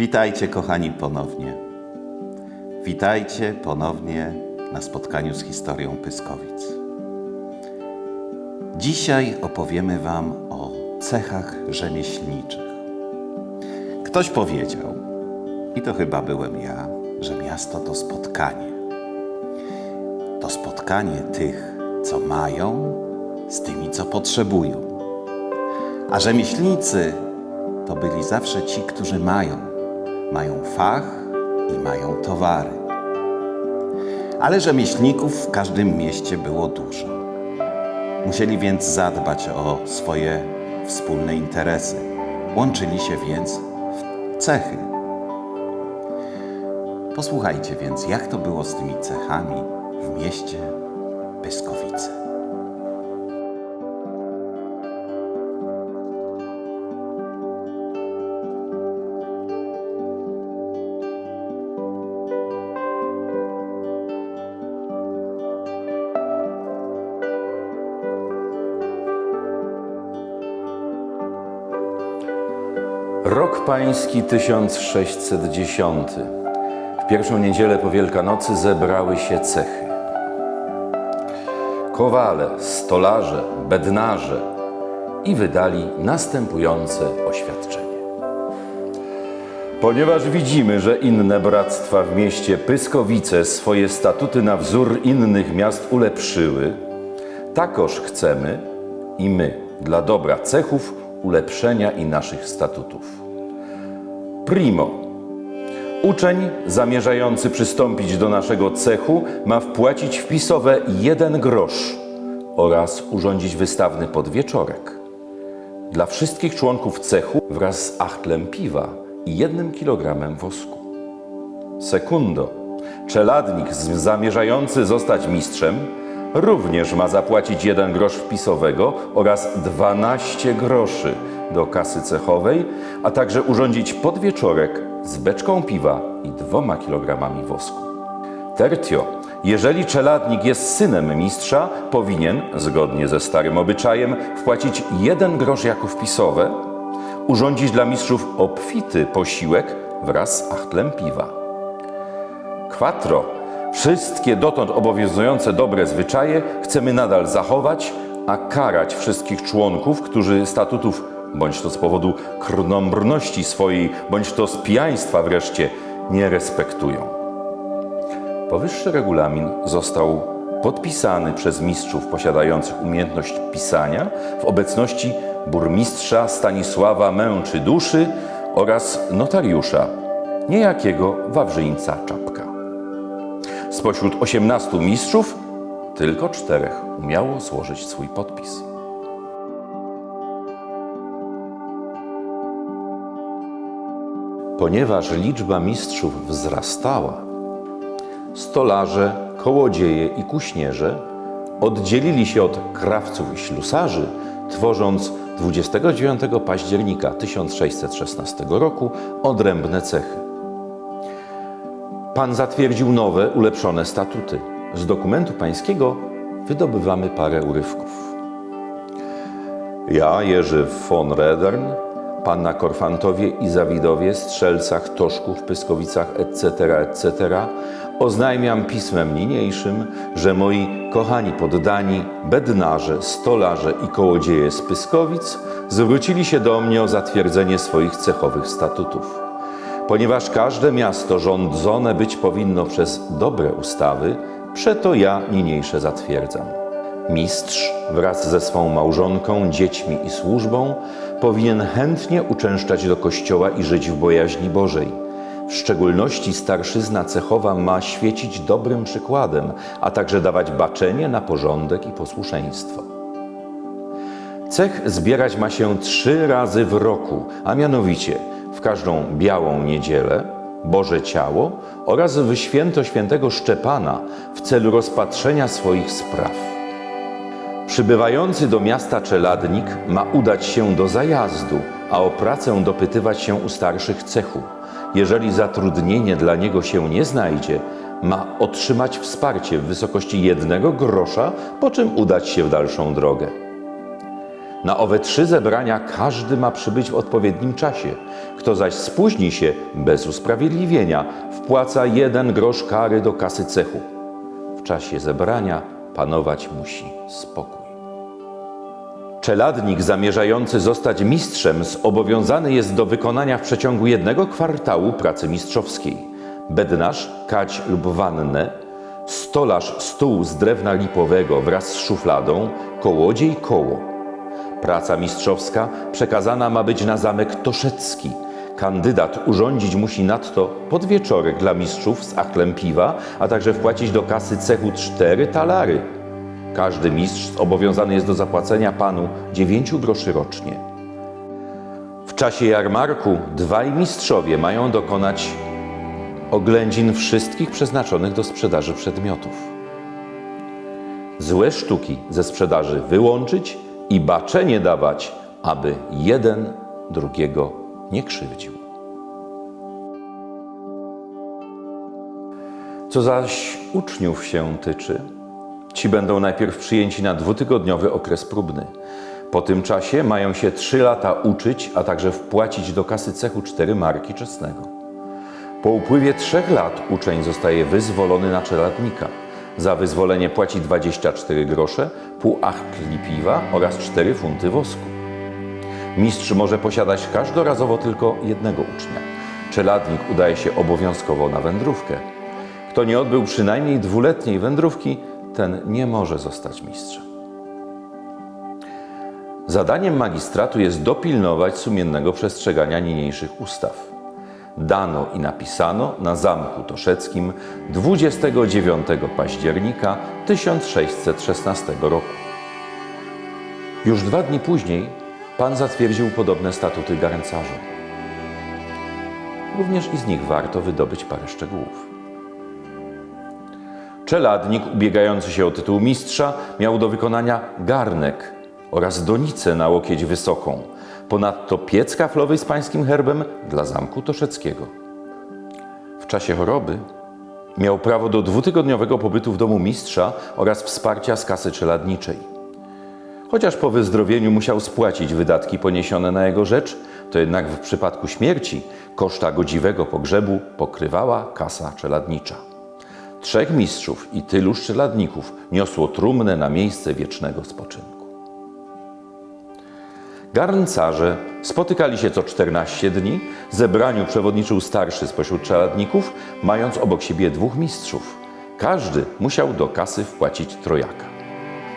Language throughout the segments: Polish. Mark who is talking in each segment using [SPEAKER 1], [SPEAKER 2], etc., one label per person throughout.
[SPEAKER 1] Witajcie, kochani, ponownie. Witajcie ponownie na spotkaniu z historią Pyskowic. Dzisiaj opowiemy Wam o cechach rzemieślniczych. Ktoś powiedział, i to chyba byłem ja, że miasto to spotkanie. To spotkanie tych, co mają, z tymi, co potrzebują. A rzemieślnicy to byli zawsze ci, którzy mają. Mają fach i mają towary. Ale rzemieślników w każdym mieście było dużo. Musieli więc zadbać o swoje wspólne interesy. Łączyli się więc w cechy. Posłuchajcie więc, jak to było z tymi cechami w mieście Pyskowice.
[SPEAKER 2] Rok pański 1610. W pierwszą niedzielę po Wielkanocy zebrały się cechy. Kowale, stolarze, bednarze i wydali następujące oświadczenie. Ponieważ widzimy, że inne bractwa w mieście Pyskowice swoje statuty na wzór innych miast ulepszyły, takoż chcemy i my dla dobra cechów ulepszenia i naszych statutów. Primo. Uczeń zamierzający przystąpić do naszego cechu ma wpłacić wpisowe jeden grosz oraz urządzić wystawny podwieczorek. Dla wszystkich członków cechu wraz z achtlem piwa i jednym kilogramem wosku. Sekundo. Czeladnik zamierzający zostać mistrzem również ma zapłacić jeden grosz wpisowego oraz 12 groszy do kasy cechowej, a także urządzić podwieczorek z beczką piwa i dwoma kilogramami wosku. Tertio. Jeżeli czeladnik jest synem mistrza, powinien, zgodnie ze starym obyczajem, wpłacić jeden grosz jako wpisowe, urządzić dla mistrzów obfity posiłek wraz z achtlem piwa. Quattro. Wszystkie dotąd obowiązujące dobre zwyczaje chcemy nadal zachować, a karać wszystkich członków, którzy statutów, bądź to z powodu krnąbrności swojej, bądź to z pijaństwa wreszcie, nie respektują. Powyższy regulamin został podpisany przez mistrzów posiadających umiejętność pisania w obecności burmistrza Stanisława Męczy Duszy oraz notariusza, niejakiego Wawrzyńca Czapka. Spośród 18 mistrzów tylko czterech umiało złożyć swój podpis. Ponieważ liczba mistrzów wzrastała, stolarze, kołodzieje i kuśnierze oddzielili się od krawców i ślusarzy, tworząc 29 października 1616 roku odrębne cechy. Pan zatwierdził nowe, ulepszone statuty. Z dokumentu pańskiego wydobywamy parę urywków. Ja, Jerzy von Redern, panna Korfantowie i Zawidowie, Strzelcach, Toszków, Pyskowicach, etc., etc., oznajmiam pismem niniejszym, że moi kochani poddani, bednarze, stolarze i kołodzieje z Pyskowic zwrócili się do mnie o zatwierdzenie swoich cechowych statutów. Ponieważ każde miasto rządzone być powinno przez dobre ustawy, przeto ja niniejsze zatwierdzam. Mistrz wraz ze swą małżonką, dziećmi i służbą powinien chętnie uczęszczać do kościoła i żyć w bojaźni Bożej. W szczególności starszyzna cechowa ma świecić dobrym przykładem, a także dawać baczenie na porządek i posłuszeństwo. Cech zbierać ma się trzy razy w roku, a mianowicie w każdą białą niedzielę, Boże Ciało oraz w święto świętego Szczepana w celu rozpatrzenia swoich spraw. Przybywający do miasta czeladnik ma udać się do zajazdu, a o pracę dopytywać się u starszych cechu. Jeżeli zatrudnienie dla niego się nie znajdzie, ma otrzymać wsparcie w wysokości jednego grosza, po czym udać się w dalszą drogę. Na owe trzy zebrania każdy ma przybyć w odpowiednim czasie. Kto zaś spóźni się bez usprawiedliwienia, wpłaca jeden grosz kary do kasy cechu. W czasie zebrania panować musi spokój. Czeladnik zamierzający zostać mistrzem zobowiązany jest do wykonania w przeciągu jednego kwartału pracy mistrzowskiej. Bednarz, kać lub wannę, stolarz stół z drewna lipowego wraz z szufladą, kołodziej koło. Praca mistrzowska przekazana ma być na zamek Toszecki. Kandydat urządzić musi nadto podwieczorek dla mistrzów z achlem piwa, a także wpłacić do kasy cechu cztery talary. Każdy mistrz zobowiązany jest do zapłacenia panu dziewięciu groszy rocznie. W czasie jarmarku dwaj mistrzowie mają dokonać oględzin wszystkich przeznaczonych do sprzedaży przedmiotów. Złe sztuki ze sprzedaży wyłączyć i baczenie dawać, aby jeden drugiego nie krzywdził. Co zaś uczniów się tyczy, ci będą najpierw przyjęci na dwutygodniowy okres próbny. Po tym czasie mają się trzy lata uczyć, a także wpłacić do kasy cechu cztery marki czesnego. Po upływie trzech lat uczeń zostaje wyzwolony na czeladnika. Za wyzwolenie płaci 24 grosze, pół achtli piwa oraz 4 funty wosku. Mistrz może posiadać każdorazowo tylko jednego ucznia. Czeladnik udaje się obowiązkowo na wędrówkę. Kto nie odbył przynajmniej dwuletniej wędrówki, ten nie może zostać mistrzem. Zadaniem magistratu jest dopilnować sumiennego przestrzegania niniejszych ustaw. Dano i napisano na Zamku Toszeckim 29 października 1616 roku. Już dwa dni później pan zatwierdził podobne statuty garncarzom. Również i z nich warto wydobyć parę szczegółów. Czeladnik ubiegający się o tytuł mistrza miał do wykonania garnek oraz donicę na łokieć wysoką, ponadto piec kaflowy z pańskim herbem dla zamku toszeckiego. W czasie choroby miał prawo do dwutygodniowego pobytu w domu mistrza oraz wsparcia z kasy czeladniczej. Chociaż po wyzdrowieniu musiał spłacić wydatki poniesione na jego rzecz, to jednak w przypadku śmierci koszta godziwego pogrzebu pokrywała kasa czeladnicza. Trzech mistrzów i tylu czeladników niosło trumnę na miejsce wiecznego spoczynku. Garncarze spotykali się co 14 dni, zebraniu przewodniczył starszy spośród czeladników, mając obok siebie dwóch mistrzów. Każdy musiał do kasy wpłacić trojaka.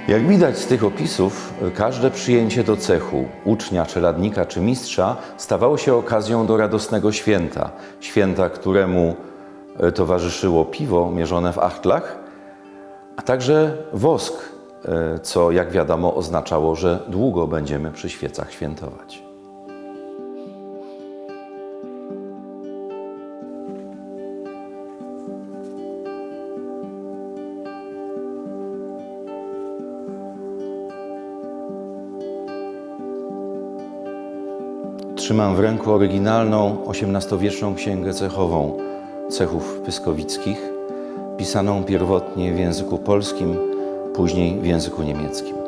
[SPEAKER 2] Jak widać z tych opisów, każde przyjęcie do cechu ucznia, czeladnika czy mistrza stawało się okazją do radosnego święta. Święta, któremu e, towarzyszyło piwo mierzone w achtlach, a także wosk, co jak wiadomo oznaczało, że długo będziemy przy świecach świętować. Trzymam w ręku oryginalną XVIII księgę cechową cechów pyskowickich, pisaną pierwotnie w języku polskim, później w języku niemieckim.